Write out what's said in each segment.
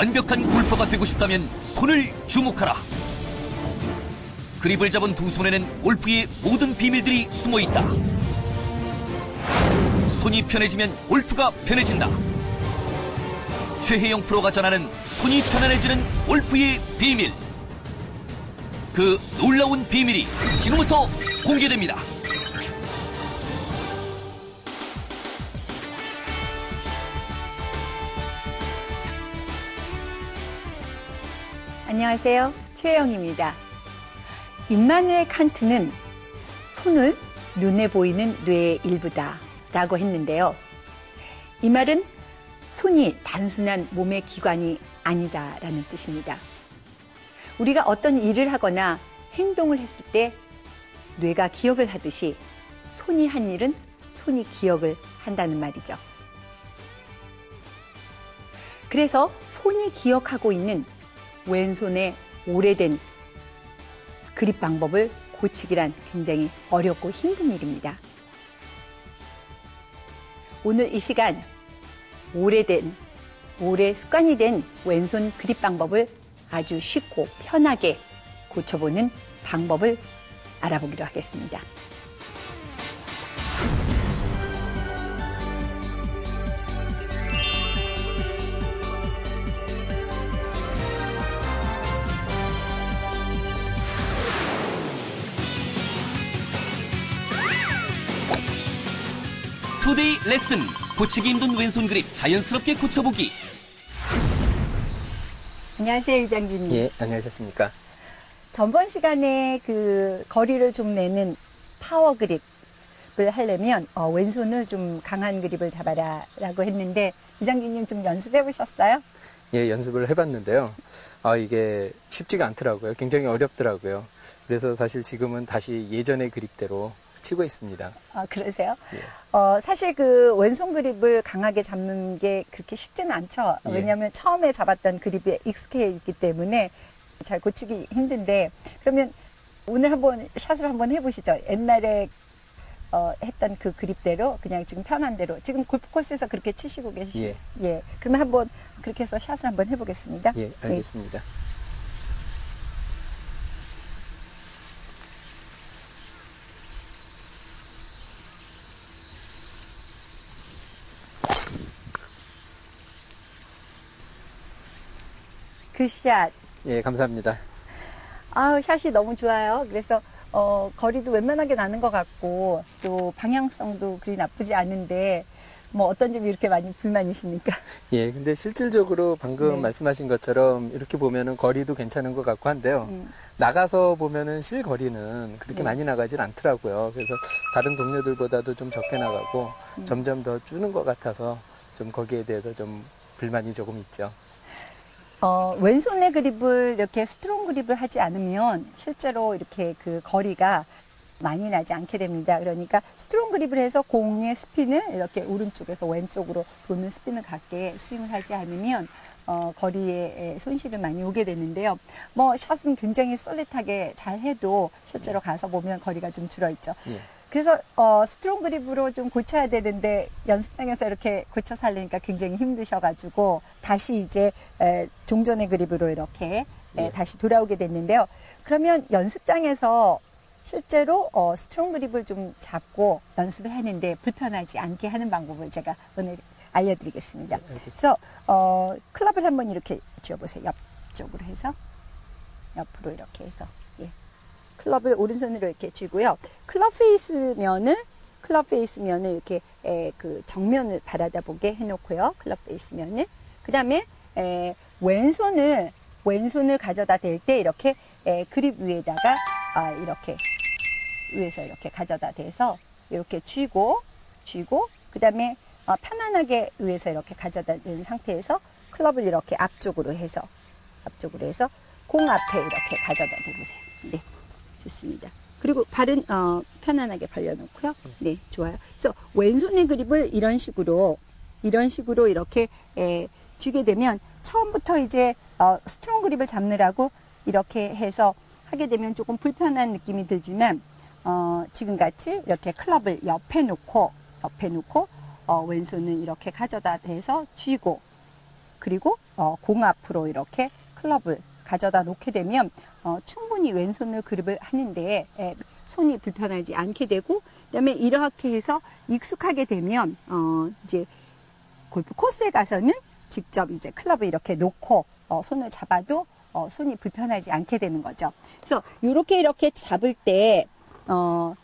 완벽한 골퍼가 되고 싶다면 손을 주목하라. 그립을 잡은 두 손에는 골프의 모든 비밀들이 숨어 있다. 손이 편해지면 골프가 편해진다. 최혜영 프로가 전하는 손이 편안해지는 골프의 비밀. 그 놀라운 비밀이 지금부터 공개됩니다. 안녕하세요. 최혜영입니다. 임마누엘 칸트는 손을 눈에 보이는 뇌의 일부다 라고 했는데요. 이 말은 손이 단순한 몸의 기관이 아니다 라는 뜻입니다. 우리가 어떤 일을 하거나 행동을 했을 때 뇌가 기억을 하듯이 손이 한 일은 손이 기억을 한다는 말이죠. 그래서 손이 기억하고 있는 왼손의 오래된 그립 방법을 고치기란 굉장히 어렵고 힘든 일입니다. 오늘 이 시간 오래된, 오래 습관이 된 왼손 그립 방법을 아주 쉽고 편하게 고쳐보는 방법을 알아보기로 하겠습니다. 투데이 레슨 고치기 힘든 왼손 그립 자연스럽게 고쳐보기 안녕하세요, 이장준님. 예, 안녕하셨습니까? 전번 시간에 그 거리를 좀 내는 파워 그립을 하려면 어, 왼손을 좀 강한 그립을 잡아라 라고 했는데 이장준님 좀 연습해 보셨어요? 예, 연습을 해봤는데요. 아, 이게 쉽지가 않더라고요. 굉장히 어렵더라고요. 그래서 사실 지금은 다시 예전의 그립대로 치고 있습니다. 아, 그러세요? 예. 어, 사실 그 왼손 그립을 강하게 잡는 게 그렇게 쉽지는 않죠. 예. 왜냐하면 처음에 잡았던 그립에 익숙해 있기 때문에 잘 고치기 힘든데 그러면 오늘 한번 샷을 한번 해보시죠. 옛날에 어, 했던 그 그립대로 그냥 지금 편한 대로 지금 골프 코스에서 그렇게 치시고 계시죠. 예. 예. 그러면 한번 그렇게 해서 샷을 한번 해보겠습니다. 예, 알겠습니다. 그 샷. 예, 감사합니다. 아우 샷이 너무 좋아요. 그래서 어, 거리도 웬만하게 나는 것 같고 또 방향성도 그리 나쁘지 않은데 뭐 어떤 점이 이렇게 많이 불만이십니까? 예, 근데 실질적으로 방금 네. 말씀하신 것처럼 이렇게 보면은 거리도 괜찮은 것 같고 한데요. 음. 나가서 보면은 실거리는 그렇게 네. 많이 나가질 않더라고요. 그래서 다른 동료들보다도 좀 적게 나가고 음. 점점 더 주는 것 같아서 좀 거기에 대해서 좀 불만이 조금 있죠. 어, 왼손의 그립을 이렇게 스트롱 그립을 하지 않으면 실제로 이렇게 그 거리가 많이 나지 않게 됩니다. 그러니까 스트롱 그립을 해서 공의 스핀을 이렇게 오른쪽에서 왼쪽으로 도는 스핀을 갖게 스윙을 하지 않으면 어, 거리에 손실을 많이 오게 되는데요. 뭐 샷은 굉장히 솔릿하게 잘 해도 실제로 가서 보면 거리가 좀 줄어 있죠. 예. 그래서 어, 스트롱 그립으로 좀 고쳐야 되는데 연습장에서 이렇게 고쳐 살리니까 굉장히 힘드셔가지고 다시 이제 에, 종전의 그립으로 이렇게 에, 예. 다시 돌아오게 됐는데요. 그러면 연습장에서 실제로 어, 스트롱 그립을 좀 잡고 연습을 하는데 불편하지 않게 하는 방법을 제가 오늘 알려드리겠습니다. 예. 그래서 어, 클럽을 한번 이렇게 쥐어보세요. 옆쪽으로 해서 옆으로 이렇게 해서 예. 클럽을 오른손으로 이렇게 쥐고요. 클럽 페이스면은 클럽 페이스면은 이렇게 에, 그 정면을 바라다 보게 해놓고요. 클럽 페이스면은 그 다음에 에, 왼손을 왼손을 가져다 댈 때 이렇게 에, 그립 위에다가 아, 이렇게 위에서 이렇게 가져다 대서 이렇게 쥐고 쥐고 그 다음에 어, 편안하게 위에서 이렇게 가져다 댄 상태에서 클럽을 이렇게 앞쪽으로 해서 앞쪽으로 해서 공 앞에 이렇게 가져다 대보세요. 네, 좋습니다. 그리고 발은 어, 편안하게 벌려놓고요. 네, 좋아요. 그래서 왼손의 그립을 이런 식으로 이런 식으로 이렇게 에, 쥐게 되면 처음부터 이제 어, 스트롱 그립을 잡느라고 이렇게 해서 하게 되면 조금 불편한 느낌이 들지만 어, 지금 같이 이렇게 클럽을 옆에 놓고 옆에 놓고 어, 왼손은 이렇게 가져다 대서 쥐고 그리고 어, 공 앞으로 이렇게 클럽을 가져다 놓게 되면 어, 충분히 왼손으로 그립을 하는데 에, 손이 불편하지 않게 되고 그다음에 이렇게 해서 익숙하게 되면 어, 이제 골프 코스에 가서는 직접 이제 클럽을 이렇게 놓고 어, 손을 잡아도 어, 손이 불편하지 않게 되는 거죠. 그래서 이렇게 이렇게 잡을 때 어,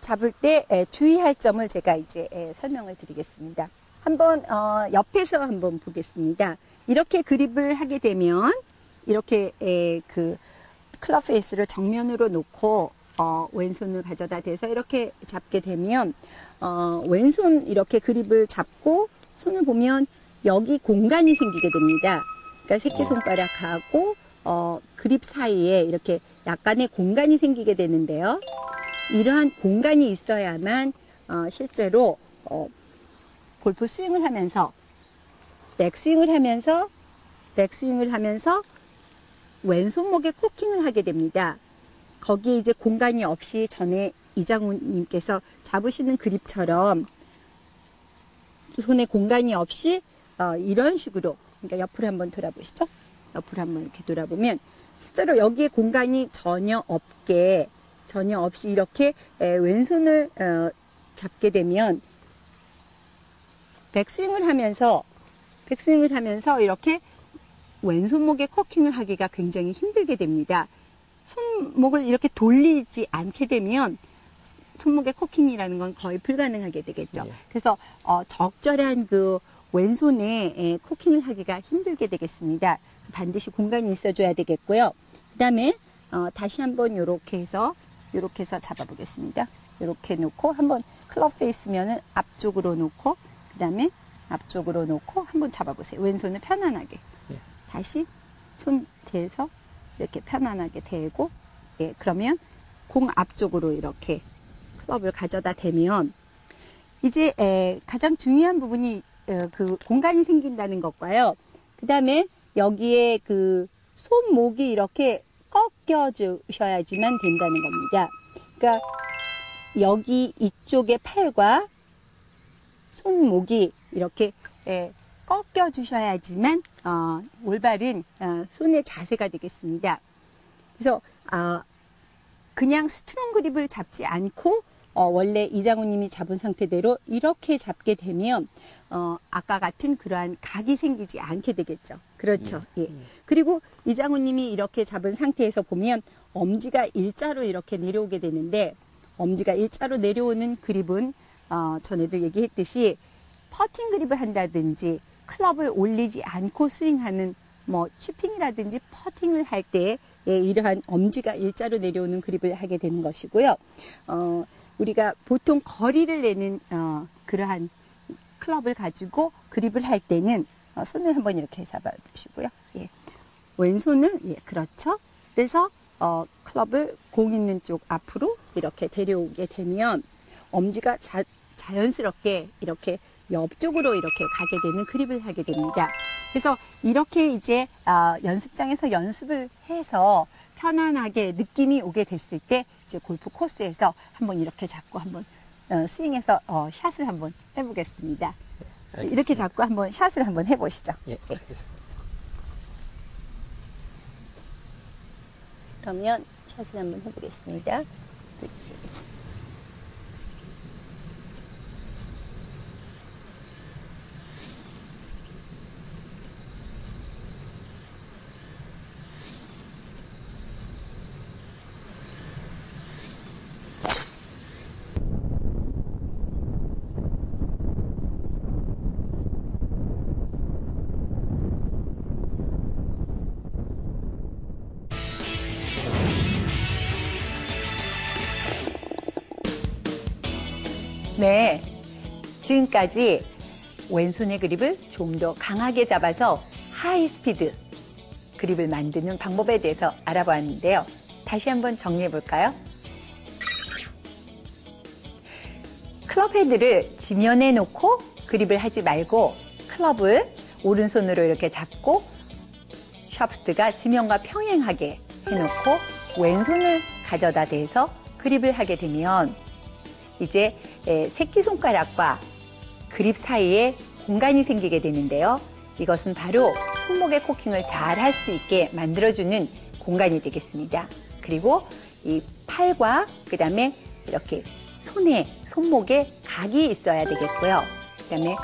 잡을 때 에, 주의할 점을 제가 이제 에, 설명을 드리겠습니다. 한번 어, 옆에서 한번 보겠습니다. 이렇게 그립을 하게 되면 이렇게 에, 그 클럽 페이스를 정면으로 놓고 어, 왼손을 가져다 대서 이렇게 잡게 되면 어, 왼손 이렇게 그립을 잡고 손을 보면 여기 공간이 생기게 됩니다. 그러니까 새끼손가락하고 어, 그립 사이에 이렇게 약간의 공간이 생기게 되는데요. 이러한 공간이 있어야만 어, 실제로 어, 골프 스윙을 하면서 백스윙을 하면서 백스윙을 하면서 왼손목에 코킹을 하게 됩니다. 거기에 이제 공간이 없이 전에 이장훈님께서 잡으시는 그립처럼 손에 공간이 없이 어, 이런 식으로 그러니까 옆으로 한번 돌아보시죠. 옆으로 한번 이렇게 돌아보면 실제로 여기에 공간이 전혀 없게 전혀 없이 이렇게 에, 왼손을 어, 잡게 되면 백스윙을 하면서 백스윙을 하면서 이렇게 왼손목에 커킹을 하기가 굉장히 힘들게 됩니다. 손목을 이렇게 돌리지 않게 되면 손목에 코킹이라는 건 거의 불가능하게 되겠죠. 예. 그래서 어, 적절한 그 왼손에 에, 코킹을 하기가 힘들게 되겠습니다. 반드시 공간이 있어줘야 되겠고요. 그다음에 어, 다시 한번 이렇게 해서 이렇게 해서 잡아보겠습니다. 이렇게 놓고 한번 클럽 페이스면은 앞쪽으로 놓고 그다음에 앞쪽으로 놓고 한번 잡아보세요. 왼손을 편안하게 예. 다시 손 대서 이렇게 편안하게 대고 예 그러면 공 앞쪽으로 이렇게 클럽을 가져다 대면 이제 에, 가장 중요한 부분이 어, 그 공간이 생긴다는 것과요. 그 다음에 여기에 그 손목이 이렇게 꺾여 주셔야지만 된다는 겁니다. 그러니까 여기 이쪽의 팔과 손목이 이렇게 에, 꺾여 주셔야지만 어, 올바른 어, 손의 자세가 되겠습니다. 그래서 아, 그냥 스트롱 그립을 잡지 않고 어, 원래 이장훈님이 잡은 상태대로 이렇게 잡게 되면 어, 아까 같은 그러한 각이 생기지 않게 되겠죠. 그렇죠. 예. 그리고 이장훈님이 이렇게 잡은 상태에서 보면 엄지가 일자로 이렇게 내려오게 되는데 엄지가 일자로 내려오는 그립은 어, 전에도 얘기했듯이 퍼팅 그립을 한다든지 클럽을 올리지 않고 스윙하는 뭐 치핑이라든지 퍼팅을 할때 예, 이러한 엄지가 일자로 내려오는 그립을 하게 되는 것이고요. 어, 우리가 보통 거리를 내는 어, 그러한 클럽을 가지고 그립을 할 때는 어, 손을 한번 이렇게 잡아보시고요. 예. 왼손을 예, 그렇죠. 그래서 어, 클럽을 공 있는 쪽 앞으로 이렇게 데려오게 되면 엄지가 자, 자연스럽게 이렇게 옆쪽으로 이렇게 가게 되는 그립을 하게 됩니다. 그래서 이렇게 이제 아, 연습장에서 연습을 해서 편안하게 느낌이 오게 됐을 때 이제 골프 코스에서 한번 이렇게 잡고 한번 어, 스윙해서 어, 샷을 한번 해보겠습니다. 이렇게 알겠습니다. 잡고 한번 샷을 한번 해보시죠. 예, 알겠습니다. 그러면 샷을 한번 해보겠습니다. 네. 지금까지 왼손의 그립을 좀 더 강하게 잡아서 하이 스피드 그립을 만드는 방법에 대해서 알아보았는데요. 다시 한번 정리해 볼까요? 클럽 헤드를 지면에 놓고 그립을 하지 말고 클럽을 오른손으로 이렇게 잡고 샤프트가 지면과 평행하게 해놓고 왼손을 가져다 대서 그립을 하게 되면 이제 에, 새끼손가락과 그립 사이에 공간이 생기게 되는데요. 이것은 바로 손목의 코킹을 잘 할 수 있게 만들어주는 공간이 되겠습니다. 그리고 이 팔과 그 다음에 이렇게 손에, 손목에 각이 있어야 되겠고요. 그 다음에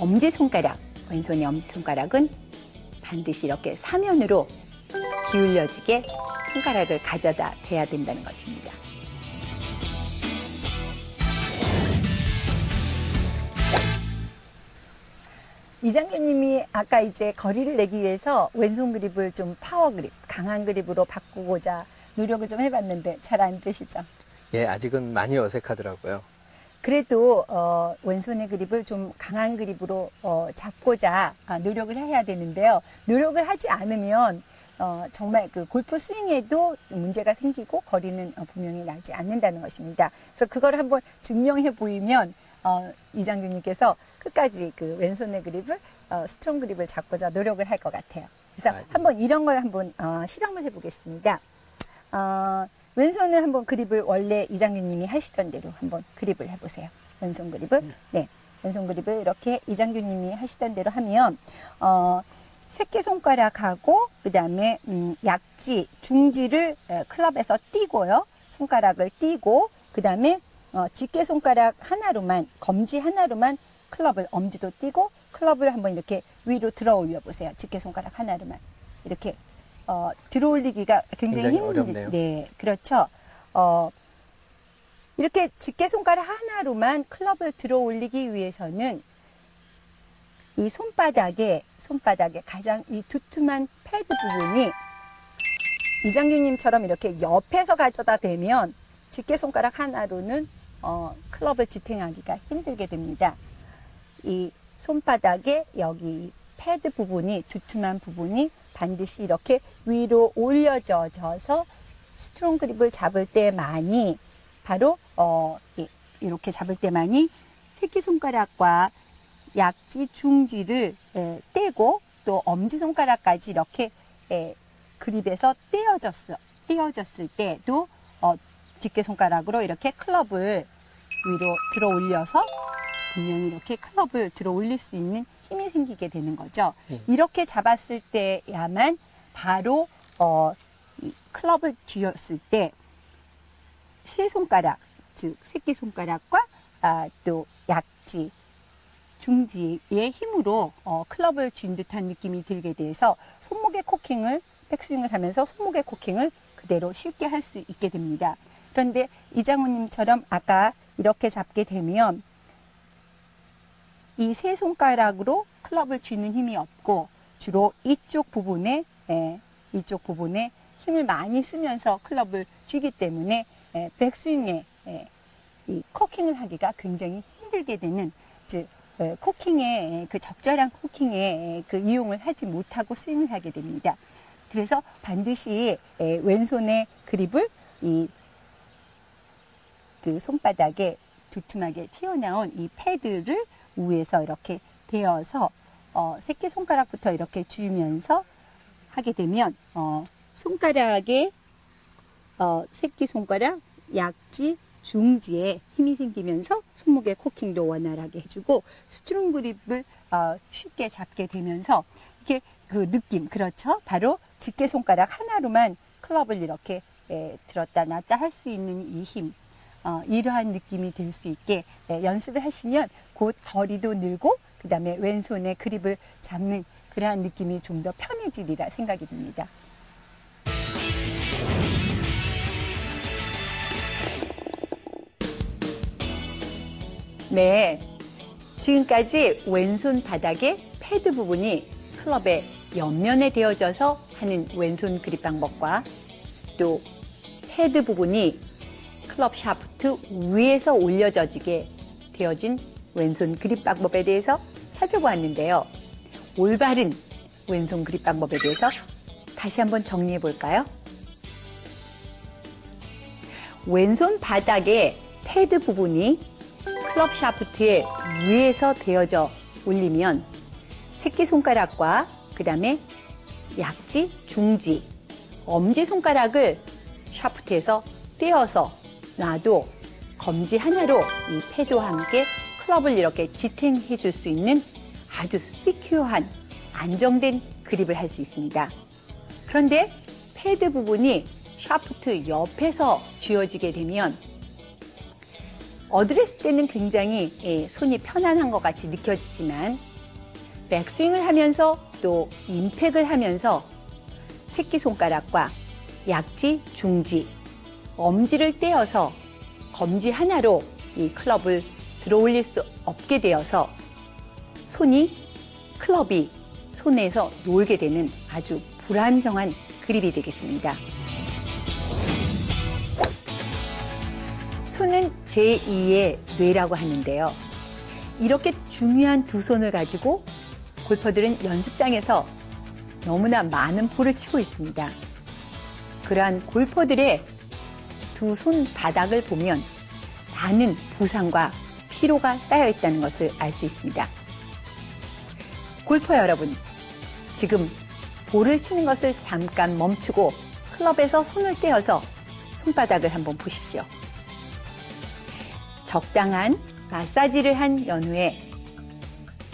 엄지손가락, 왼손의 엄지손가락은 반드시 이렇게 사면으로 기울여지게 손가락을 가져다 대야 된다는 것입니다. 이장교님이 아까 이제 거리를 내기 위해서 왼손 그립을 좀 파워 그립, 강한 그립으로 바꾸고자 노력을 좀 해봤는데 잘 안 되시죠? 예, 아직은 많이 어색하더라고요. 그래도 어, 왼손의 그립을 좀 강한 그립으로 어, 잡고자 아, 노력을 해야 되는데요. 노력을 하지 않으면 어, 정말 그 골프 스윙에도 문제가 생기고 거리는 어, 분명히 나지 않는다는 것입니다. 그래서 그걸 한번 증명해 보이면 어, 이장균님께서 끝까지 그 왼손의 그립을 어, 스트롱 그립을 잡고자 노력을 할 것 같아요. 그래서 아, 예. 한번 이런 걸 한번 어, 실험을 해보겠습니다. 어, 왼손을 한번 그립을 원래 이장균님이 하시던 대로 한번 그립을 해보세요. 왼손 그립을. 네. 왼손 그립을 이렇게 이장균님이 하시던 대로 하면, 어, 새끼 손가락하고, 그 다음에, 음, 약지, 중지를 에, 클럽에서 띄고요. 손가락을 띄고, 그 다음에, 어, 집게 손가락 하나로만, 검지 하나로만 클럽을, 엄지도 띄고, 클럽을 한번 이렇게 위로 들어 올려 보세요. 집게 손가락 하나로만. 이렇게 어, 들어 올리기가 굉장히, 굉장히 힘들 어렵네요. 네, 그렇죠. 어, 이렇게 집게 손가락 하나로만 클럽을 들어 올리기 위해서는 이 손바닥에 손바닥에 가장 이 두툼한 패드 부분이 이장균님처럼 이렇게 옆에서 가져다 대면 집게 손가락 하나로는 어, 클럽을 지탱하기가 힘들게 됩니다. 이 손바닥에 여기 패드 부분이 두툼한 부분이 반드시 이렇게 위로 올려져서 스트롱 그립을 잡을 때만이 바로 어, 이- 이렇게 잡을 때만이 새끼 손가락과 약지, 중지를 에, 떼고 또 엄지 손가락까지 이렇게 에, 그립에서 떼어졌어 떼어졌을 때도 어, 집게 손가락으로 이렇게 클럽을 위로 들어 올려서 분명히 이렇게 클럽을 들어 올릴 수 있는 힘이 생기게 되는 거죠. 예. 이렇게 잡았을 때야만 바로 어, 이 클럽을 쥐었을 때 세 손가락, 즉 새끼 손가락과 아, 또 약지, 중지의 힘으로 어, 클럽을 쥔 듯한 느낌이 들게 돼서 손목의 코킹을 백스윙을 하면서 손목의 코킹을 그대로 쉽게 할 수 있게 됩니다. 그런데 이장훈님처럼 아까 이렇게 잡게 되면 이 세 손가락으로 클럽을 쥐는 힘이 없고 주로 이쪽 부분에 예, 이쪽 부분에 힘을 많이 쓰면서 클럽을 쥐기 때문에 예, 백스윙에 예, 이 코킹을 하기가 굉장히 힘들게 되는 즉 예, 코킹에 그 적절한 코킹에 그 이용을 하지 못하고 스윙을 하게 됩니다. 그래서 반드시 예, 왼손의 그립을 이 그 손바닥에 두툼하게 튀어나온 이 패드를 위에서 이렇게 대어서 어, 새끼 손가락부터 이렇게 쥐면서 하게 되면 어, 손가락에 어, 새끼 손가락, 약지, 중지에 힘이 생기면서 손목의 코킹도 원활하게 해주고 스트롱 그립을 어, 쉽게 잡게 되면서 이렇게 그 느낌 그렇죠? 바로 집게 손가락 하나로만 클럽을 이렇게 에, 들었다 놨다 할 수 있는 이 힘. 어, 이러한 느낌이 들수 있게 예, 연습을 하시면 곧 거리도 늘고 그 다음에 왼손에 그립을 잡는 그러한 느낌이 좀 더 편해지리라 생각이 듭니다. 네. 지금까지 왼손 바닥에 패드 부분이 클럽의 옆면에 되어져서 하는 왼손 그립 방법과 또 패드 부분이 클럽 샤프트 위에서 올려져지게 되어진 왼손 그립 방법에 대해서 살펴보았는데요. 올바른 왼손 그립 방법에 대해서 다시 한번 정리해 볼까요? 왼손 바닥에 패드 부분이 클럽 샤프트의 위에서 되어져 올리면 새끼손가락과 그 다음에 약지, 중지, 엄지손가락을 샤프트에서 떼어서 놔도 검지 하나로 이 패드와 함께 클럽을 이렇게 지탱해 줄 수 있는 아주 시큐어한 안정된 그립을 할 수 있습니다. 그런데 패드 부분이 샤프트 옆에서 쥐어지게 되면 어드레스 때는 굉장히 예, 손이 편안한 것 같이 느껴지지만 백스윙을 하면서 또 임팩을 하면서 새끼손가락과 약지, 중지, 엄지를 떼어서 검지 하나로 이 클럽을 들어 올릴 수 없게 되어서 손이 클럽이 손에서 놀게 되는 아주 불안정한 그립이 되겠습니다. 손은 제2의 뇌라고 하는데요. 이렇게 중요한 두 손을 가지고 골퍼들은 연습장에서 너무나 많은 볼을 치고 있습니다. 그러한 골퍼들의 두 손 바닥을 보면 많은 부상과 피로가 쌓여 있다는 것을 알 수 있습니다. 골퍼 여러분, 지금 볼을 치는 것을 잠깐 멈추고 클럽에서 손을 떼어서 손바닥을 한번 보십시오. 적당한 마사지를 한 연후에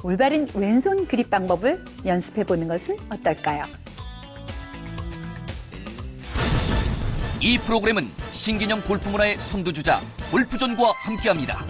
올바른 왼손 그립 방법을 연습해 보는 것은 어떨까요? 이 프로그램은 신개념 골프 문화의 선두주자 골프존과 함께합니다.